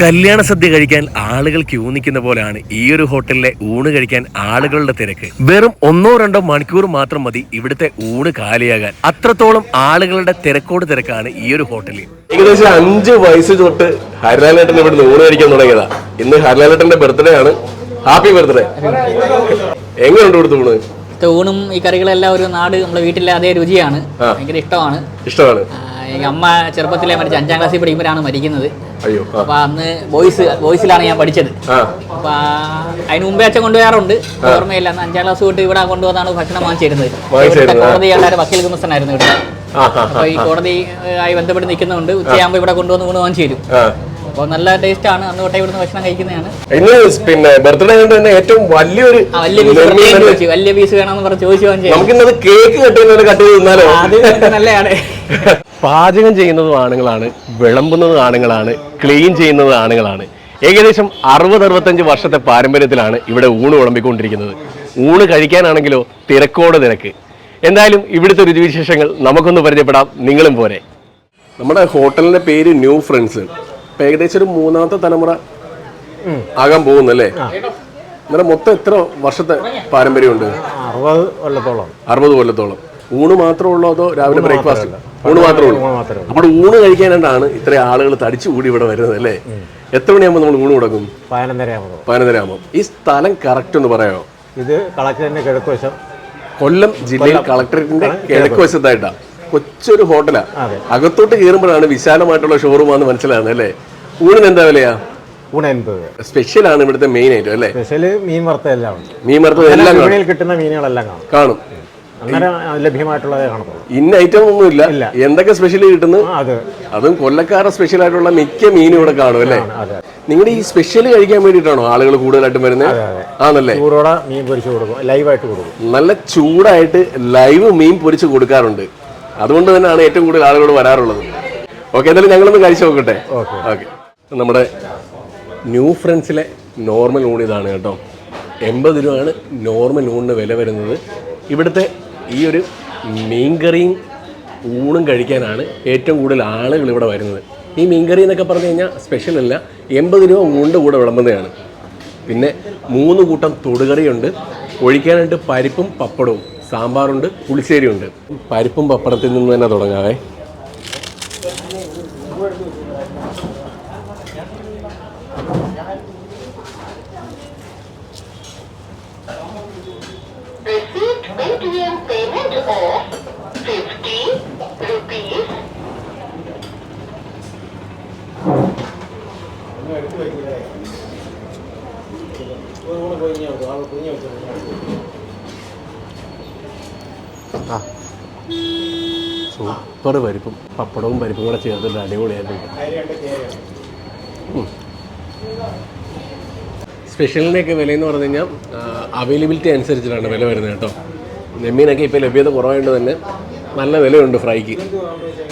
കല്യാണ സദ്യ കഴിക്കാൻ ആളുകൾ ക്യൂ നിൽക്കുന്ന പോലെയാണ് ഈ ഒരു ഹോട്ടലിലെ ഊണ് കഴിക്കാൻ ആളുകളുടെ തിരക്ക്. വെറും ഒന്നോ രണ്ടോ മണിക്കൂർ മാത്രം മതി ഇവിടുത്തെ ഊണ് കാലിയാകാൻ. അത്രത്തോളം ആളുകളുടെ തിരക്കോട് തിരക്കാണ് ഈ ഒരു ഹോട്ടലിൽ ഏകദേശം അഞ്ച് വയസ്സ് തൊട്ട് ഹരിലാലേട്ടൻ ഇവിടുന്ന് ഊണ് കഴിക്കാൻ തുടങ്ങിയതാ. ഇന്ന് ഹരിലാലേട്ടന്റെ ബർത്ത്ഡേ ആണ്. ഹാപ്പി ബർത്ത്ഡേ എങ്ങനെയുണ്ട് ഇവിടുത്തെ ഊണ്? ഊണും ഈ കറികളെല്ലാം ഒരു നാട് നമ്മുടെ വീട്ടിലെ അതേ രുചിയാണ്. ഭയങ്കര ഇഷ്ടമാണ്. ഇഷ്ടമാണ്. അമ്മ ചെറുപ്പത്തിലെ മരിച്ച അഞ്ചാം ക്ലാസ്സിൽ പഠിക്കുമ്പോഴാണ് മരിക്കുന്നത്. അയ്യോ അപ്പൊ അന്ന് ബോയ്സ് ബോയ്സിലാണ് ഞാൻ പഠിച്ചത്. അപ്പൊ അതിന് മുമ്പേ അച്ഛൻ കൊണ്ടുപോകാറുണ്ട് ഓർമ്മയില്ല അന്ന് അഞ്ചാം ക്ലാസ് തൊട്ട് ഇവിടെ കൊണ്ടുവന്നാണ് ഭക്ഷണം വാങ്ങിച്ചിരുന്നത്. ഇവിടുത്തെ കോടതി എല്ലാവരും വക്കീൽ കുമസനായിരുന്നു ഇവിടെ. അപ്പൊ ഈ കോടതി ആയി ബന്ധപ്പെട്ട് നിൽക്കുന്നുണ്ട്. ഉച്ചയാകുമ്പോ ഇവിടെ കൊണ്ടുവന്ന് ഊണ് വാങ്ങിച്ചു തരും അപ്പോൾ നല്ല ടേസ്റ്റ് ആണ്. അന്ന് തൊട്ടേ ഇവിടുന്ന് ഭക്ഷണം കഴിക്കുന്നതാണ്. ഇന്ന് പിന്നെ ബർത്ത്ഡേ തന്നെ ഏറ്റവും വലിയൊരു വലിയ പീസ് വലിയ പീസ് വേണമെന്ന് പറഞ്ഞ് ചോദിച്ചു വാങ്ങിച്ചു നമുക്കിന്നത് കേക്ക് കട്ട് ചെയ്യുന്നത് കട്ട് ചെയ്ത് അത് നല്ലതാണ്. പാചകം ചെയ്യുന്നത് ആണുങ്ങളാണ് വിളമ്പുന്നത് ആണുങ്ങളാണ് ക്ലീൻ ചെയ്യുന്നത് ആണുങ്ങളാണ്. ഏകദേശം അറുപത് അറുപത്തഞ്ച് വർഷത്തെ പാരമ്പര്യത്തിലാണ് ഇവിടെ ഊണ് വിളമ്പിക്കൊണ്ടിരിക്കുന്നത്. ഊണ് കഴിക്കാനാണെങ്കിലോ തിരക്കോട് തിരക്ക്. എന്തായാലും ഇവിടുത്തെ രുചിവിശേഷങ്ങൾ നമുക്കൊന്ന് പരിചയപ്പെടാം. നിങ്ങളും പോരെ. നമ്മുടെ ഹോട്ടലിന്റെ പേര് ന്യൂ ഫ്രണ്ട്സ്. ഇപ്പൊ ഏകദേശം ഒരു മൂന്നാമത്തെ തലമുറ ആകാൻ പോകുന്നല്ലേ? അന്നേരം മൊത്തം എത്ര വർഷത്തെ പാരമ്പര്യമുണ്ട്? അറുപത് കൊല്ലത്തോളം. അറുപത് കൊല്ലത്തോളം. ഊണ് മാത്രമേ ഉള്ളൂ അതോ രാവിലെ ബ്രേക്ക്ഫാസ്റ്റ് ഊണ് മാത്രമേ ഉള്ളൂ. നമ്മുടെ ഊണ് കഴിക്കാനായിട്ടാണ് ഇത്ര ആളുകൾ തടിച്ചു കൂടി ഇവിടെ വരുന്നത് അല്ലേ? എത്ര മണിയാകുമ്പോൾ നമ്മൾ ഊണ് കൊടുക്കും പതിനൊന്നരയാകുമ്പോൾ. പതിനൊന്നര ഈ സ്ഥലം കറക്റ്റ് ഒന്ന് പറയാമോ? ഇത് കളക്ടറിന്റെ കിഴക്കുവശം. കൊല്ലം ജില്ലയിൽ കളക്ടറേറ്റിന്റെ കിഴക്ക് വശത്തായിട്ടാണ് കൊച്ചൊരു ഹോട്ടലാ. അകത്തോട്ട് കയറുമ്പോഴാണ് വിശാലമായിട്ടുള്ള ഷോറൂമാന്ന് മനസ്സിലാകുന്നത് അല്ലേ? ഊണിന് എന്താ വിലയാ? സ്പെഷ്യൽ ആണ് ഇവിടുത്തെ മെയിൻ ആയിട്ട് അല്ലേ? സ്പെഷ്യൽ മീൻ വറുത്തതെല്ലാം മീൻ വറുത്തത് എല്ലാം കിട്ടുന്ന മീനുകളെല്ലാം കാണും. ലഭ്യമായിട്ടുള്ളതേ കാണത്തുള്ളൂ. ഇന്ന ഐറ്റം ഒന്നുമില്ല എന്തൊക്കെ സ്പെഷ്യൽ കിട്ടുന്നു? അതും. കൊല്ലക്കാരുടെ സ്പെഷ്യൽ ആയിട്ടുള്ള മിക്ക മീനും ഇവിടെ കാണും അല്ലേ? നിങ്ങളുടെ ഈ സ്പെഷ്യൽ കഴിക്കാൻ വേണ്ടിയിട്ടാണോ ആളുകൾ കൂടുതലായിട്ടും വരുന്നത്? ആണല്ലേ? ചൂടോടെ മീൻ പൊരിച്ചു കൊടുക്കും. ലൈവായിട്ട് കൊടുക്കും. നല്ല ചൂടായിട്ട് ലൈവ് മീൻ പൊരിച്ചു കൊടുക്കാറുണ്ട്. അതുകൊണ്ട് തന്നെയാണ് ഏറ്റവും കൂടുതൽ ആളുകൾ വരാറുള്ളത്. ഓക്കെ എന്തായാലും ഞങ്ങളൊന്ന് കഴിച്ചു നോക്കട്ടെ? ഓക്കെ. നമ്മുടെ ന്യൂ ഫ്രണ്ട്സിലെ നോർമൽ ഊണിതാണ് കേട്ടോ. എൺപത് രൂപയാണ് നോർമൽ ഊണിന് വില വരുന്നത്. ഇവിടുത്തെ ഈ ഒരു മീൻകറിയും ഊണും കഴിക്കാനാണ് ഏറ്റവും കൂടുതൽ ആളുകൾ ഇവിടെ വരുന്നത്. ഈ മീൻകറി എന്നൊക്കെ പറഞ്ഞു കഴിഞ്ഞാൽ സ്പെഷ്യൽ അല്ല എൺപത് രൂപ ഊണിന്റെ കൂടെ വിളമ്പുന്നതാണ്. പിന്നെ മൂന്ന് കൂട്ടം തൊടുകറിയുണ്ട് ഒഴിക്കാനായിട്ട് പരിപ്പും പപ്പടവും സാമ്പാറുണ്ട് പുളിശ്ശേരിയുണ്ട്. പരിപ്പും പപ്പടത്തിൽ നിന്ന് തന്നെ തുടങ്ങാവേ. Received payment of 50 rupees. Super പരിപ്പും പപ്പടവും പരിപ്പും കൂടെ ചേർത്തിട്ട് അടിപൊളിയായിട്ടുണ്ട് സ്പെഷ്യലിന്റെയൊക്കെ വില എന്ന് പറഞ്ഞു കഴിഞ്ഞാൽ അവൈലബിലിറ്റി അനുസരിച്ചിട്ടാണ് വില വരുന്നത് കേട്ടോ. നെമ്മീനൊക്കെ ഇപ്പോൾ ലഭ്യത കുറവായതുകൊണ്ട് തന്നെ നല്ല വിലയുണ്ട് ഫ്രൈക്ക്.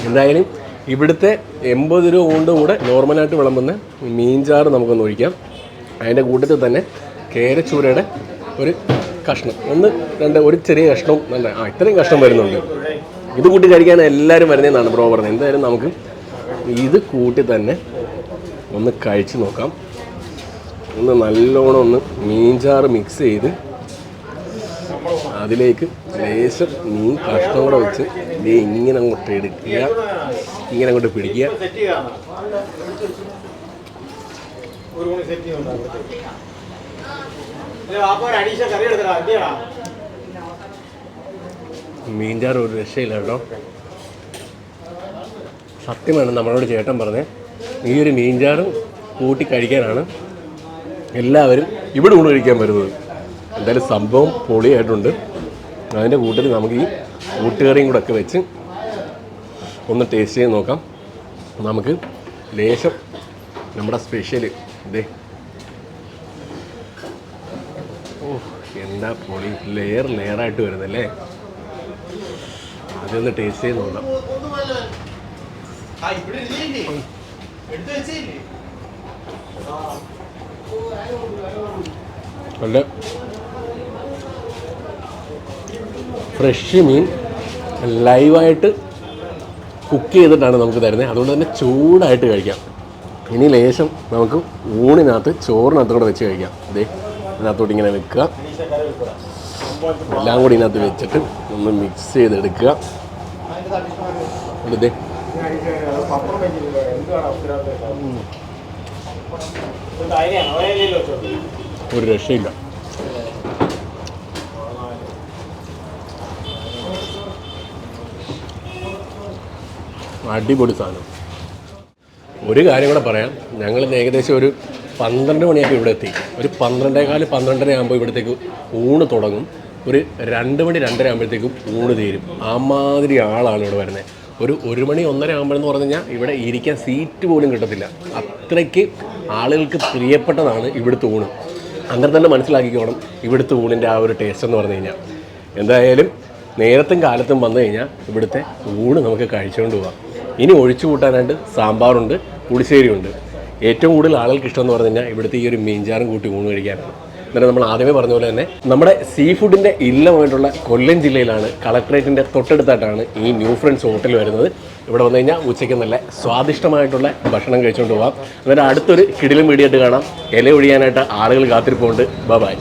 എന്തായാലും ഇവിടുത്തെ എൺപത് രൂപ കൊണ്ട് കൂടെ നോർമലായിട്ട് വിളമ്പുന്ന മീൻചാറ് നമുക്കൊന്ന് ഒഴിക്കാം. അതിന്റെ കൂട്ടത്തിൽ തന്നെ കേരച്ചൂരയുടെ ഒരു കഷ്ണം. ഒന്ന് രണ്ട് ഒരു ചെറിയ കഷ്ണവും നല്ല ആ ഇത്രയും കഷ്ണം വരുന്നുണ്ട്. ഇത് കൂട്ടി കഴിക്കാൻ എല്ലാവരും വരുന്നതെന്നാണ് ബ്രോ പറഞ്ഞത്. എന്തായാലും നമുക്ക് ഇത് കൂട്ടി തന്നെ ഒന്ന് കഴിച്ച് നോക്കാം. ഒന്ന് നല്ലോണം ഒന്ന് മീൻചാറ് മിക്സ് ചെയ്ത് അതിലേക്ക് ലേശം മീൻ കഷ്ണം കൂടെ വെച്ച് ഇത് ഇങ്ങനെ അങ്ങോട്ട് എടുക്കുക ഇങ്ങനെ അങ്ങോട്ട് പിടിക്കുക. മീൻചാർ ഒരു രക്ഷയില്ല കേട്ടോ. സത്യമാണ് നമ്മളോട് ചേട്ടൻ പറഞ്ഞത് ഈ ഒരു മീൻചാറും കൂട്ടി കഴിക്കാനാണ് എല്ലാവരും ഇവിടെ ഊണ് കഴിക്കാൻ വരുന്നത്. എന്തായാലും സംഭവം പൊളിയായിട്ടുണ്ട്. അതിന്റെ കൂട്ടത്തിൽ നമുക്ക് ഈ കൂട്ടുകറിയും കൂടെ ഒക്കെ വെച്ച് ഒന്ന് ടേസ്റ്റ് ചെയ്ത് നോക്കാം. നമുക്ക് ലേശം നമ്മുടെ സ്പെഷ്യൽ ഇതേ ഓ എന്താ പൊളി. ലെയർ ലെയറായിട്ട് വരുന്നല്ലേ? അതൊന്ന് ടേസ്റ്റ് ചെയ്ത് നോക്കാം. നല്ല ഫ്രഷ് മീൻ ലൈവായിട്ട് കുക്ക് ചെയ്തിട്ടാണ് നമുക്ക് തരുന്നത്. അതുകൊണ്ട് തന്നെ ചൂടായിട്ട് കഴിക്കാം. ഇനി ലേശം നമുക്ക് ഊണിനകത്ത് ചോറിനകത്ത് കൂടെ വെച്ച് കഴിക്കാം. അതെ അതിനകത്തോട്ട് ഇങ്ങനെ വെക്കുക. എല്ലാം കൂടി ഇതിനകത്ത് വെച്ചിട്ട് ഒന്ന് മിക്സ് ചെയ്തെടുക്കുക. ഒരു രക്ഷയില്ല. അടിപൊളി സാധനം. ഒരു കാര്യം കൂടെ പറയാം. ഞങ്ങൾ ഏകദേശം ഒരു പന്ത്രണ്ട് മണിയൊക്കെ ഇവിടെ എത്തി. ഒരു പന്ത്രണ്ടേകാൽ പന്ത്രണ്ടര ആകുമ്പോൾ ഇവിടത്തേക്ക് ഊണ് തുടങ്ങും. ഒരു രണ്ട് മണി രണ്ടര ആകുമ്പോഴത്തേക്കും ഊണ് തീരും. അമാതിരി ആളാണ് ഇവിടെ വരുന്നത് ഒരു ഒരു മണി ഒന്നര ആകുമ്പോഴെന്ന് പറഞ്ഞു കഴിഞ്ഞാൽ ഇവിടെ ഇരിക്കാൻ സീറ്റ് പോലും കിട്ടത്തില്ല. അത്രയ്ക്ക് ആളുകൾക്ക് പ്രിയപ്പെട്ടതാണ് ഇവിടുത്തെ ഊണ്. അങ്ങനെ തന്നെ മനസ്സിലാക്കിക്കോണം ഇവിടുത്തെ ഊണിന്റെ ആ ഒരു ടേസ്റ്റ് എന്ന് പറഞ്ഞു കഴിഞ്ഞാൽ. എന്തായാലും നേരത്തും കാലത്തും വന്നു കഴിഞ്ഞാൽ ഇവിടുത്തെ ഊണ് നമുക്ക് കഴിച്ചുകൊണ്ട് പോകാം ഇനി ഒഴിച്ചു കൂട്ടാനായിട്ട് സാമ്പാറുണ്ട് പുളിശ്ശേരിയുണ്ട്. ഏറ്റവും കൂടുതൽ ആളുകൾക്ക് ഇഷ്ടം എന്ന് പറഞ്ഞു കഴിഞ്ഞാൽ ഇവിടുത്തെ ഈ ഒരു മീൻചാറും കൂട്ടി ഊണ് കഴിക്കാനാണ്. എന്നിട്ട് നമ്മൾ ആദ്യമേ പറഞ്ഞ പോലെ തന്നെ നമ്മുടെ സീ ഫുഡിന്റെ ഇല്ലമായിട്ടുള്ള കൊല്ലം ജില്ലയിലാണ് കളക്ട്രേറ്റിന്റെ തൊട്ടടുത്തായിട്ടാണ് ഈ ന്യൂ ഫ്രണ്ട്സ് ഹോട്ടൽ വരുന്നത്. ഇവിടെ വന്നു കഴിഞ്ഞാൽ ഉച്ചയ്ക്ക് നല്ല സ്വാദിഷ്ടമായിട്ടുള്ള ഭക്ഷണം കഴിച്ചുകൊണ്ട് പോകാം എന്നിട്ട് അടുത്തൊരു കിടിലും വീടിയായിട്ട് കാണാം. ഇല ഒഴിയാനായിട്ട് ആളുകൾ കാത്തിരിപ്പുണ്ട്. ബൈ